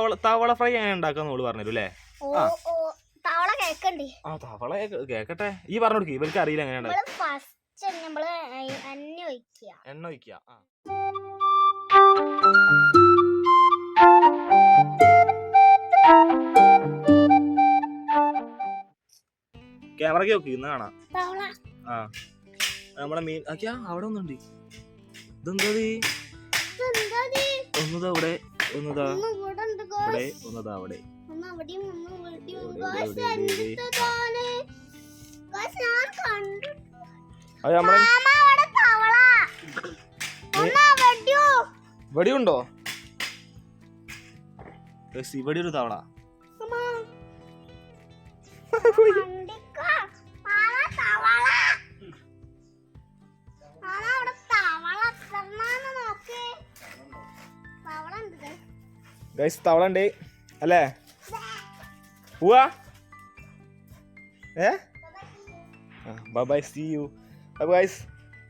തവള തവള ഫ്രൈ എങ്ങനെ ഉണ്ടാക്കാന്ന് ഓൾ പറഞ്ഞു അല്ലേ ആ. തവള കേക്കണ്ടേ? ആ തവള കേക്കട്ടെ. ഈ പറഞ്ഞു കൊടുക്കി ഇവർക്ക് അറിയില്ല എങ്ങനെ ഉണ്ടാക്കുക നമ്മൾ ഫസ്റ്റ് നമ്മൾ എണ്ണ ഒഴിക്കുക. എണ്ണ ഒഴിക്കുക ആ. ക്യാമറയ്ക്ക് നോക്കി ഇന്ന് കാണാം. ആ. നമ്മളെ മീൻ ആക്കിയാ അവിടെ ഒന്നുണ്ട്. ഇതെന്താ? ഒന്നതാ ഇവിടെ ഒന്നതാ. ഒന്ന് ഇവിടെ guys. ഒന്നതാ അവിടെ. വെടിയുണ്ടോ. ഇവിടെ, ഒരു ഇവിടെ, ഗൈസ് തവള ഉണ്ട് അല്ലേ പോവാ ഏ ബൈ ബൈ സി യു അപ്പോൾ ഗൈസ്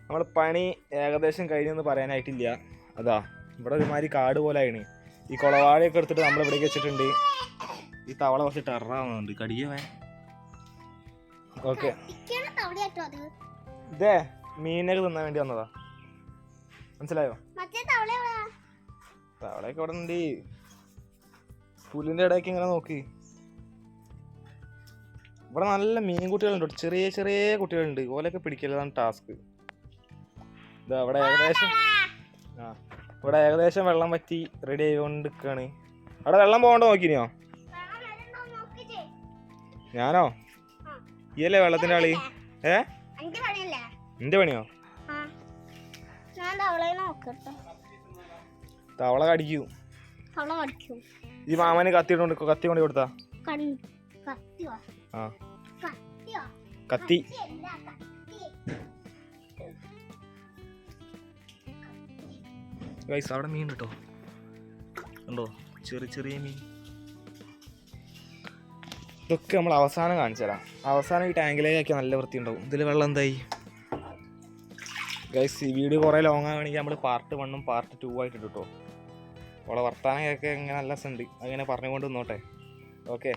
നമ്മൾ പണി ഏകദേശം കഴിഞ്ഞെന്ന് പറയാനായിട്ടില്ല. അതാ ഇവിടെ ഒരുമാതിരി കാട് പോലെ ആയിണ് ഈ കുളവാഴയൊക്കെ എടുത്തിട്ട് നമ്മൾ ഇവിടേക്ക് വെച്ചിട്ടുണ്ട്. ഈ തവള കുറച്ച് ടെറാവുന്നുണ്ട്. കടിയവേ ഓക്കെ. ഇതേ മീനൊക്കെ തിന്നാൻ വേണ്ടി വന്നതാ. മനസ്സിലായോ? തവളയൊക്കെ ഇവിടെ ഉണ്ട് പുല്ലിന്റെ ഇടയ്ക്ക് ഇങ്ങനെ നോക്കി. ഇവിടെ നല്ല മീൻ കുട്ടികളുണ്ട് ചെറിയ ചെറിയ കുട്ടികളുണ്ട്. ഓലൊക്കെ പിടിക്കലാണ് ടാസ്ക് ഇതാ ഇവിടെ ഏകദേശം ആ ഇവിടെ ഏകദേശം വെള്ളം പറ്റി റെഡി ആയിക്കൊണ്ട് നിൽക്കാണ് അവിടെ വെള്ളം പോകണ്ട നോക്കിനിയോ? ഞാനോ? ഇയല്ലേ വെള്ളത്തിന്റെ കളി ഏ? എന്റെ പണിയോ? തവള കടിക്കൂ. തവള കടിക്കും. ഈ മാമന് കത്തി കൊണ്ട് കത്തി കൊണ്ട് കൊടുത്താ ആ കത്തി. ഗൈസ് അവിടെ മീൻ കിട്ടോ ഉണ്ടോ? ചെറിയ ചെറിയ മീൻ. ഇതൊക്കെ നമ്മൾ അവസാനം കാണിച്ചു തരാം. അവസാനം ഈ ടാങ്കിലേക്ക് ആക്കിയാൽ നല്ല വൃത്തി ഉണ്ടാവും ഇതിൽ വെള്ളം എന്തായി? ഗൈസ് ഈ വീഡിയോ കുറേ ലോങ് ആവുകയാണെങ്കിൽ നമ്മൾ പാർട്ട് വണ്ണും പാർട്ട് ടു ആയിട്ട് ഇട്ടു കേട്ടോ വർത്താനം കേൾക്കാൻ ഇങ്ങനെ നല്ല രസമുണ്ട്. അങ്ങനെ പറഞ്ഞുകൊണ്ട് നിന്നോട്ടെ. ഓക്കെ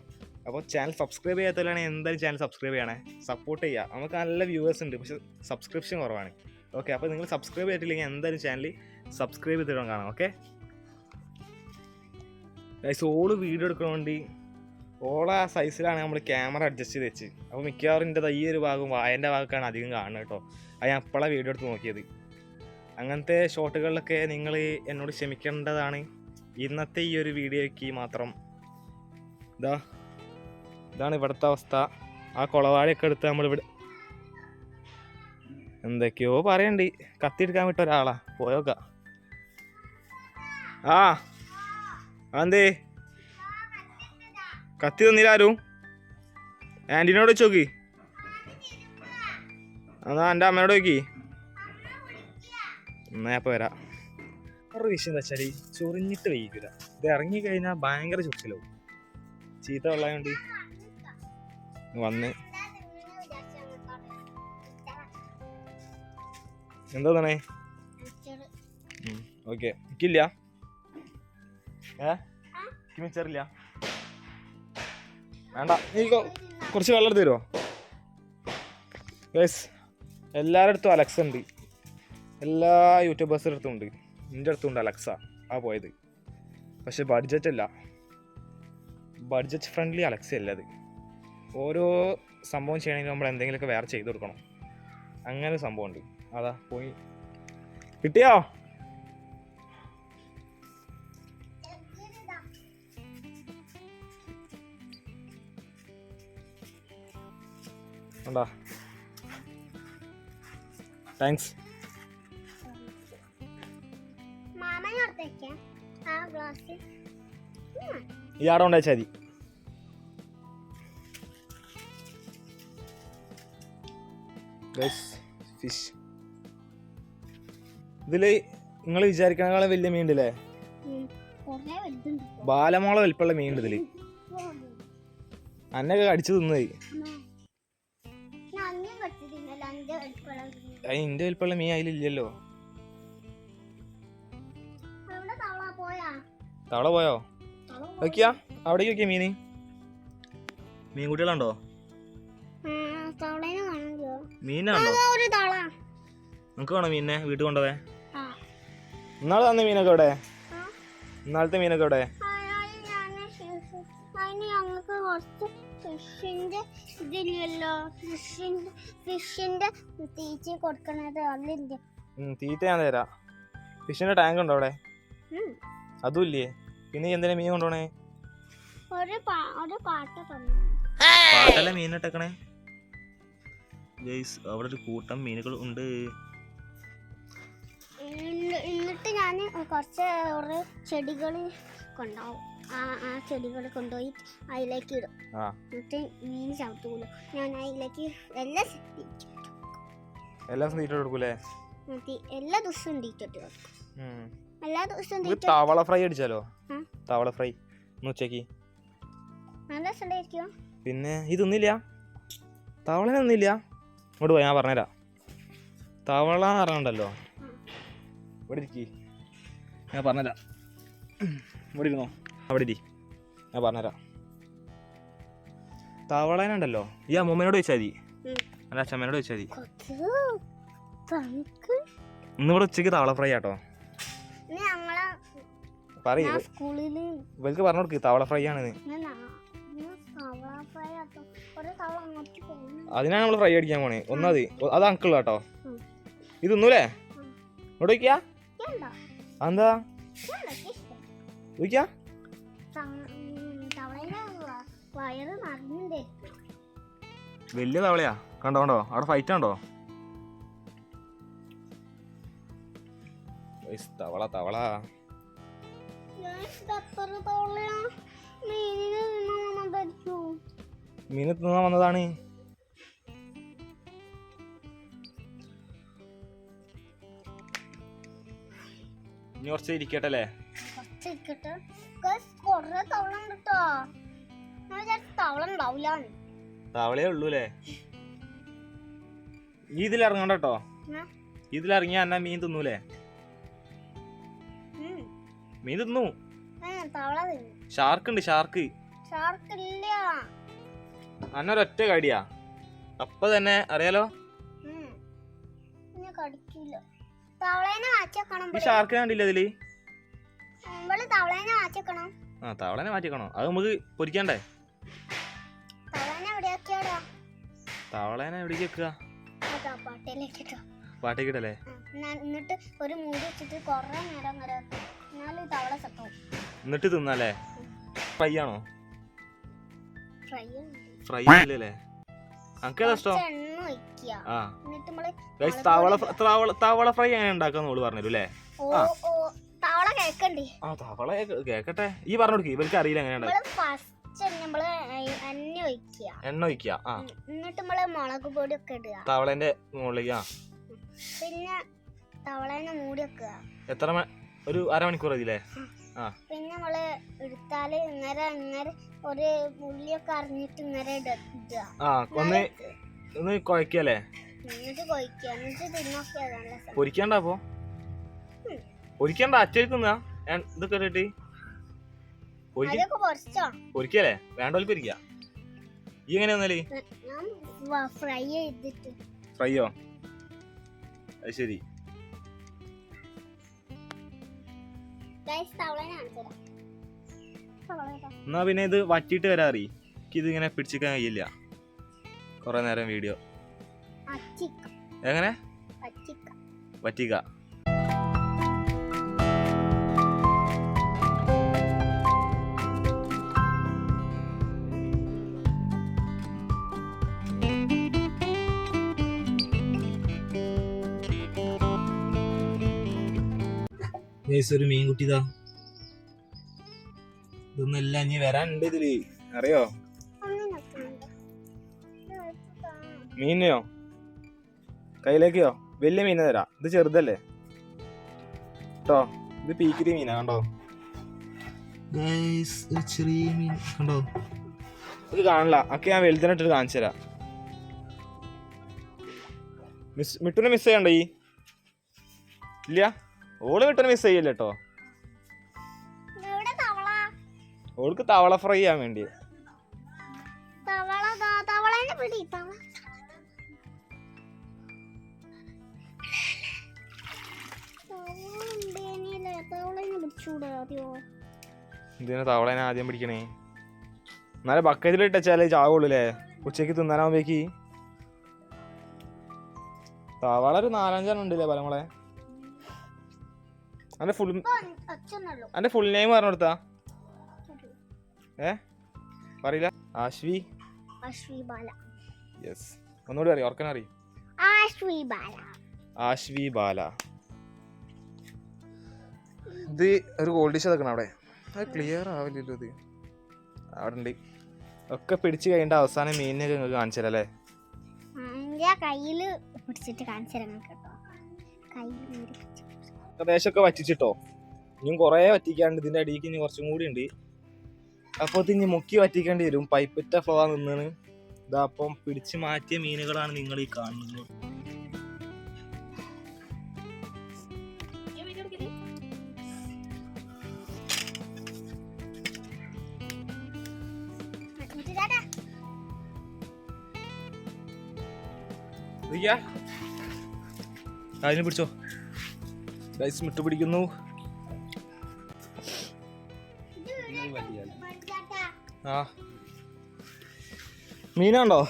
അപ്പോൾ ചാനൽ സബ്സ്ക്രൈബ് ചെയ്യാത്തവരാണെങ്കിൽ എന്തായാലും ചാനൽ സബ്സ്ക്രൈബ് ചെയ്യണേ. സപ്പോർട്ട് ചെയ്യുക നമുക്ക് നല്ല വ്യൂവേഴ്സ് ഉണ്ട് പക്ഷെ സബ്സ്ക്രിപ്ഷൻ കുറവാണ്. ഓക്കെ അപ്പോൾ നിങ്ങൾ സബ്സ്ക്രൈബ് ചെയ്തിട്ടില്ലെങ്കിൽ എന്തായാലും ചാനൽ സബ്സ്ക്രൈബ് ചെയ്തിടണം കാണാം. ഓക്കെ ഗൈസ് ഓൾ വീഡിയോ എടുക്കണോണ്ട് ഓള ആ സൈസിലാണ് നമ്മൾ ക്യാമറ അഡ്ജസ്റ്റ് ചെയ്ത് വെച്ച് അപ്പോൾ മിക്കവാറും എന്റെ ഈ ഒരു ഭാഗം വായന്റെ ഭാഗമൊക്കെയാണ് അധികം കാണുന്നത് കേട്ടോ. അത് ഞാൻ അപ്പോഴാണ് വീഡിയോ എടുത്ത് നോക്കിയത്. അങ്ങനത്തെ ഷോട്ടുകളിലൊക്കെ നിങ്ങൾ എന്നോട് ക്ഷമിക്കേണ്ടതാണ്. ഇന്നത്തെ ഈ ഒരു വീഡിയോയ്ക്ക് മാത്രം ഇതാ ഇതാണ് ഇവിടുത്തെ അവസ്ഥ. ആ കുളവാഴയൊക്കെ എടുത്ത് നമ്മളിവിടെ എന്തൊക്കെയോ പറയണ്ട്. കത്തിയെടുക്കാൻ വിട്ട ഒരാളാ. പോയോക്ക ആ അതെന്തേ? കത്തി തന്നില്ലാരും ആന്റിനോട് വെച്ച് നോക്കി. എന്നാ എന്റെ അമ്മയോട് നോക്കി. എന്നാ ഞാൻ ഇപ്പൊ വരാം. ഒരു വിഷയം എന്താ വെച്ചാൽ ചൊറിഞ്ഞിട്ട് വൈകില്ല ഇത് ഇറങ്ങി കഴിഞ്ഞാൽ ഭയങ്കര ചുറ്റിലാവും ചീത്ത വെള്ളമായോണ്ട് വന്ന്. എന്താ തന്നെ ഓക്കെ. എനിക്കില്ല ഏ? വേണ്ട. നീ കുറച്ച് വെള്ളം എടുത്ത് തരുമോ യെസ് എല്ലാവരുടെ അടുത്തും അലക്സ് ഉണ്ട്. എല്ലാ യൂട്യൂബേഴ്സിന്റെ അടുത്തും ഉണ്ട്. എന്റെ അടുത്തുണ്ട് അലക്സ. ആ പോയത്. പക്ഷെ ബഡ്ജറ്റ് അല്ല. ബഡ്ജറ്റ് ഫ്രണ്ട്ലി അലക്സ അല്ല അത്. ഓരോ സംഭവം ചെയ്യണമെങ്കിൽ നമ്മൾ എന്തെങ്കിലുമൊക്കെ വേറെ ചെയ്തു കൊടുക്കണം. അങ്ങനെ സംഭവമുണ്ട്. അതാ പോയി. കിട്ടിയോ? ഉണ്ടാ? താങ്ക്സ് ഈ ആടെ കൊണ്ടുവച്ചാൽ മതി. ഫിഷ് ഇതിൽ നിങ്ങൾ വിചാരിക്കണേക്കാളും വലിയ മീൻ ഉണ്ടല്ലേ ബാലമോള വലിപ്പമുള്ള മീൻ ഉണ്ട് ഇതിൽ. അന്നൊക്കെ കടിച്ചു അടുക്കള അതിന്റെ വലിപ്പമുള്ള മീൻ അതിലില്ലല്ലോ. തവള പോയാ? നോക്കിയാ അവിടേക്ക് നോക്കിയാ മീന്? മീൻ കുട്ടികളുണ്ടോ മീനാണോ? നമുക്ക് വേണോ മീനെ വീട്ടിൽ കൊണ്ടുപോവേ ആ. ഇന്നാളെ തന്ന മീനൊക്കെ എവിടെ? ഇന്നാളത്തെ മീനൊക്കെ കുറച്ച് ഫിഷിന്റെ ഇതില്ലല്ലോ. ഫിഷിന്റെ ഫിഷിന്റെ തീറ്റ കൊടുക്കണത് അതിന്റെ തീറ്റ ഞാൻ തരാം. ഫിഷിന്റെ ടാങ്ക് ഉണ്ടോ അവിടെ അതും ഇല്ലേ? പിന്നെ ഈ എന്തിനാ മീൻ കൊണ്ടുപോണേ? പാട്ടല്ല മീൻ ഇട്ടേക്കണേ? ഗൈസ് അവിടെ ഒരു കൂട്ടം മീനുകൾ ഉണ്ട്. എന്നിട്ട് ഞാൻ കുറച്ച് ഒരു ചെടികൾ കൊണ്ടാവും. ആ ആ ചെടികൾ കൊണ്ടുപോയി അതിലേക്ക് ഇടും. ആ. എന്നിട്ട് മീൻ ചവിട്ടൂലോ ഞാൻ അതിലേക്ക് എല്ലാ എല്ലാ എല്ലാ ദിവസവും തീറ്റിട്ട് കൊടുക്കും. എല്ലാ ദിവസവും തീറ്റ തവള ഫ്രൈ അടിച്ചാലോ? തവള ഫ്രൈ. ഇന്ന് ഉച്ചയ്ക്ക്. നല്ല രസമുണ്ടായിരിക്കും പിന്നെ ഇതൊന്നില്ല തവളനൊന്നുമില്ല ഇങ്ങോട്ട് പോയി ഞാൻ പറഞ്ഞുതരാം. തവള പറഞ്ഞുണ്ടല്ലോ ഇവിടെ ഇരിക്കി. ഞാൻ പറഞ്ഞുതരാം. ഇവിടെ ഇരുന്നോ? അവിടെ ഇരി. ഞാൻ പറഞ്ഞുതരാം. തവളേനുണ്ടല്ലോ ഈ അമ്മൂമ്മനോട് ചോദിച്ചാൽ മതി. അല്ല അച്ഛമ്മേനോട് ചോദിച്ചാൽ മതി. ഇന്നിവിടെ ഉച്ചയ്ക്ക് ഉച്ചയ്ക്ക് തവള ഫ്രൈ ആട്ടോ. പറയൂ. ഇവർക്ക് പറഞ്ഞു കൊടുക്ക് തവള ഫ്രൈ ആണെന്ന്. അതിനാണ് നമ്മൾ ഫ്രൈ അടിക്കാൻ പോണേ. ഒന്നത് അത് അങ്കിൾ കേട്ടോ. ഇതൊന്നുമില്ലേ. ഇവിടെ വയ്ക്കാ എന്താ വയ്ക്കാ വലിയ തവളയാ. കണ്ടോ കണ്ടോ? അവിടെ ഫൈറ്റ് ഉണ്ടോ തവള തവള. മീൻ തിന്നാൻ വന്നതാണ്. ഇനി കുറച്ച് ഇരിക്കട്ടെ അല്ലേ? തവള ഉണ്ട് കേട്ടോ ഞാൻ വിചാരിച്ചു തവള ഉള്ളൂ അല്ലേ? നീ ഇതിലിറങ്ങണ്ട കേട്ടോ ഇതിലിറങ്ങിയ എന്നാ മീൻ തിന്നൂലേ? മീൻ തിന്നു. ഷാർക്ക് ഉണ്ട് ഷാർക്ക് അന്നൊരൊറ്റ കടിയാ. അപ്പൊ തന്നെ അറിയാലോ? ഈ ഷാർക്കിനെ കണ്ടില്ല ഇതിൽ? ആ തവളനെ മാറ്റിക്കണോ അത് നമുക്ക് പൊരിക്കണ്ടേ? തവളേനെ എവിടേക്ക് വെക്കുക പാട്ടേക്കിട്ടല്ലേ എന്നിട്ട് ഒരു മൂടി വെച്ചിട്ട് കൊറേ നേരം അങ്ങനെ എന്നിട്ട് തിന്നാലേ ഫ്രൈ ആണോ? ഫ്രൈ ഇല്ലല്ലേ നമുക്ക് ഏതാ ഇഷ്ടം? ആ. തവള തവള തവള ഫ്രൈ എങ്ങനെ ഉണ്ടാക്കാന്ന് ഓൾ പറഞ്ഞു അല്ലേ ആ. തവള കേക്കട്ടെ. ഈ പറഞ്ഞു കൊടുക്കി ഇവർക്ക് അറിയില്ല എങ്ങനെ എണ്ണ ഒഴിക്കുക. ആ. എന്നിട്ട് നമ്മൾ മുളക് പൊടി ഒക്കെ ഇടുക. തവളേന്റെ മുകളിലേക്ക് ആ. പിന്നെ തവളേനെ മൂടി വെക്കുക. എത്ര ഒരു അരമണിക്കൂർ അതില്ലേ ആ. പിന്നെ നമ്മൾ എടുത്താൽ ഒരു ഉള്ളിയൊക്കെ അറിഞ്ഞിട്ട് ഇന്നലെ ഇടുക. ആ ഒന്ന് ഒന്ന് കുഴക്കല്ലേ? എന്നിട്ട് കൊയ്ക്കുക എന്നിട്ട് തിന്നൊക്കെയാ നല്ല രസം. പൊരിക്കണ്ട അപ്പോ? ഉം. പൊരിക്കണ്ട അച്ചടിക്ക് തിന്നാ. എൻ- ഇതൊക്കെ ഇട്ടിട്ട്. പൊരിക്ക അതൊക്കെ പൊറിച്ചോ പൊരിക്കല്ലേ? വേണ്ടോൽ പൊരിക്ക. ഈ എങ്ങനെ വന്നാൽ ഞാൻ ഫ്രൈ ചെയ്തിട്ട്. ഫ്രൈയോ? അത് ശരി. എന്നാ പിന്നെ ഇത് വറ്റിയിട്ട് വരാറി. എനിക്ക് ഇത് ഇങ്ങനെ പിടിച്ചിക്കാൻ കഴിയില്ല. കുറെ നേരം വീഡിയോ എങ്ങനെ? വറ്റിക്ക. ഒരു മീൻകുട്ടിതാ. ഇതൊന്നല്ല ഇനി വരാനുണ്ട് ഇതിൽ. അറിയോ? മീനെയോ? കയ്യിലേക്കോ? വലിയ മീനെ തരാ. ഇത് ചെറുതല്ലേ? കേട്ടോ ഇത് പീക്കിരി മീനാ കണ്ടോ? ചെറിയ മീൻ കണ്ടോ? ഇത് കാണില്ല. ഒക്കെ ഞാൻ വലുതിനിട്ട് കാണിച്ചു തരാം. മിസ് മിട്ടുനെ മിസ് ചെയ്യണ്ടോ ഈ? ഇല്ല? ഓൾ കിട്ടണ മിസ് ചെയ്യില്ല കേട്ടോ ഓൾക്ക് തവള ഫ്രൈ ചെയ്യാൻ വേണ്ടി. ഇതിനെ തവളേനെ ആദ്യം? പിടിക്കണേ? എന്നാലും ബക്കറ്റിൽ ഇട്ടാലേ ചാവുള്ളൂ അല്ലേ ഉച്ചയ്ക്ക് തിന്നാനാവുമ്പേക്ക്. തവള ഒരു നാലഞ്ചെണ്ണം ഉണ്ടല്ലേ പലമളെ അന്റെ ഫുൾ അന്റെ ഫുൾ നെയിം പറഞ്ഞു കൊടുത്താ? ഏ? പറയില്ല. ആശ്വി. ആശ്വി ബാല. യെസ് ഒന്നുകൂടി അറിയാം? ഓർക്കാൻ അറിയും? ആശ്വി ബാല. ആശ്വി ബാല. ഇത് ഒരു ഗോൾഡ് ഡിഷ് അതൊക്കെ അവിടെ. അത് ക്ലിയർ ആവില്ലല്ലോ ഇത്. അവിടെ ഉണ്ട്. ഒക്കെ പിടിച്ചു കഴിയേണ്ട അവസാനം മീനിനൊക്കെ നിങ്ങൾക്ക് കാണിച്ചല്ലേ കയ്യിൽ പിടിച്ചിട്ട് കാണിച്ചു തരാം കേട്ടോ. കയ്യിൽ ഏകദേശമൊക്കെ വറ്റിച്ചിട്ടോ. ഇനിയും കുറേ വറ്റിക്കാണ്ട് ഇതിന്റെ അടിയിലേക്ക് ഇനി കുറച്ചും കൂടി ഉണ്ട്. അപ്പോൾ ഇനി മുക്കി വറ്റിക്കേണ്ടി വരും. പൈപ്പറ്റ ഫ്ലോ നിന്നാണ്. ഇതാ അപ്പം പിടിച്ച് മാറ്റിയ മീനുകളാണ് നിങ്ങൾ ഈ കാണുന്നത്. അതിനെ പിടിച്ചോ. ഗൈസ് മിട്ട് പിടിക്കുന്നു. ആ. മീനാണ്ടോ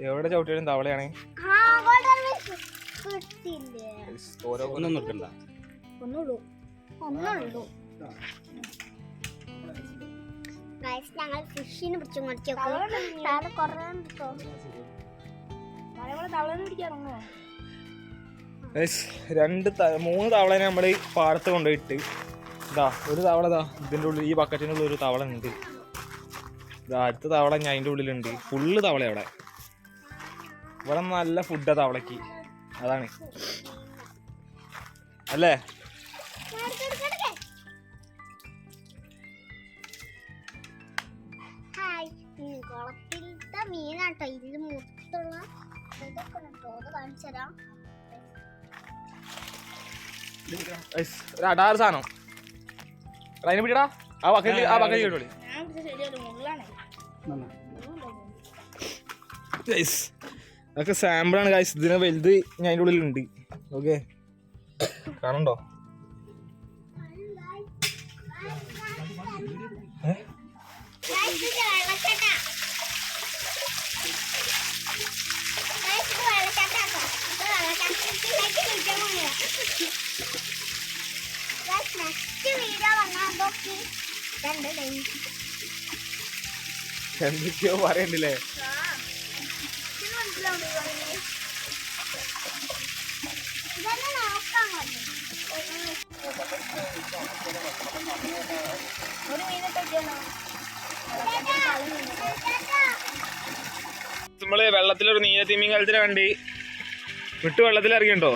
എവിടെ ചവിട്ടിയാലും തവളയാണ്. ഒന്നും നിർക്കണ്ട ഒന്നുള്ളൂ. ഒന്നുള്ളൂ. ഗൈസ് ഞങ്ങൾ ഫിഷിനെ പിടിച്ചു മറിച്ചു താഴെ കുറേ രണ്ട് മൂന്ന് തവളനെ നമ്മൾ ഈ പാടത്ത് കൊണ്ടുപോയിട്ട് ഇതാ ഒരു തവള ഇതാ ഇതിന്റെ ഉള്ളിൽ ഈ ബക്കറ്റിന്റെ ഉള്ളിൽ ഒരു തവള ഉണ്ട്. ഇതാ അടുത്ത തവള ഞാൻ അതിന്റെ ഉള്ളിലുണ്ട്. ഫുള്ള് തവള അവിടെ ഇവിടെ നല്ല ഫുഡാ തവളക്ക് അതാണ്. അല്ലേ? ഇതിൽ മുത്തുള്ള ഇതൊക്കെ അത് കാണിച്ചു തരാം. Guys, ഒരു അടാറ് സാധനം. എടാ, അതിനെ പിടിടാ ആ ബക്കറ്റ് ആ ബക്കറ്റ് കേട്ടോളി. ഗൈസ് അതൊക്കെ സാമ്പിളാണ് ഗൈസ് ഇതിനെ വലുത് ഞാൻ അതിന്റെ ഉള്ളിലുണ്ട്. ഓക്കെ കാണണ്ടോ എന്തൊക്കെയോ പറയണ്ടല്ലേ. ഒരു മീനൊക്കെ നമ്മൾ വെള്ളത്തിലൊരു നീല തിമ്മീൻ വേണ്ടി വിട്ടു വെള്ളത്തിൽ ഇറങ്ങിണ്ടോ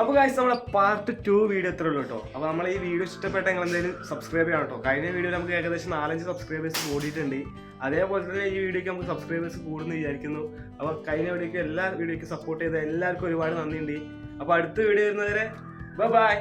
അപ്പോൾ കാശ് നമ്മളെ പാർട്ട് ടു വീഡിയോ എത്ര ഉള്ളൂ കേട്ടോ അപ്പോൾ നമ്മൾ ഈ വീഡിയോ ഇഷ്ടപ്പെട്ട നിങ്ങൾ എന്തെങ്കിലും സബ്സ്ക്രൈബ് ചെയ്യണം കേട്ടോ കഴിഞ്ഞ വീഡിയോ നമുക്ക് ഏകദേശം നാലഞ്ച് സബ്സ്ക്രൈബേഴ്സ് കൂടിയിട്ടുണ്ട്. അതേപോലെ തന്നെ ഈ വീഡിയോക്ക് നമുക്ക് സബ്സ്ക്രൈബേഴ്സ് കൂടുന്നു വിചാരിക്കുന്നു. അപ്പോൾ കഴിഞ്ഞ വീഡിയോക്ക് എല്ലാ വീഡിയോക്ക് സപ്പോർട്ട് ചെയ്ത എല്ലാവർക്കും ഒരുപാട് നന്ദിയുണ്ട്. അപ്പോൾ അടുത്ത വീഡിയോ വരുന്നവരെ ബൈ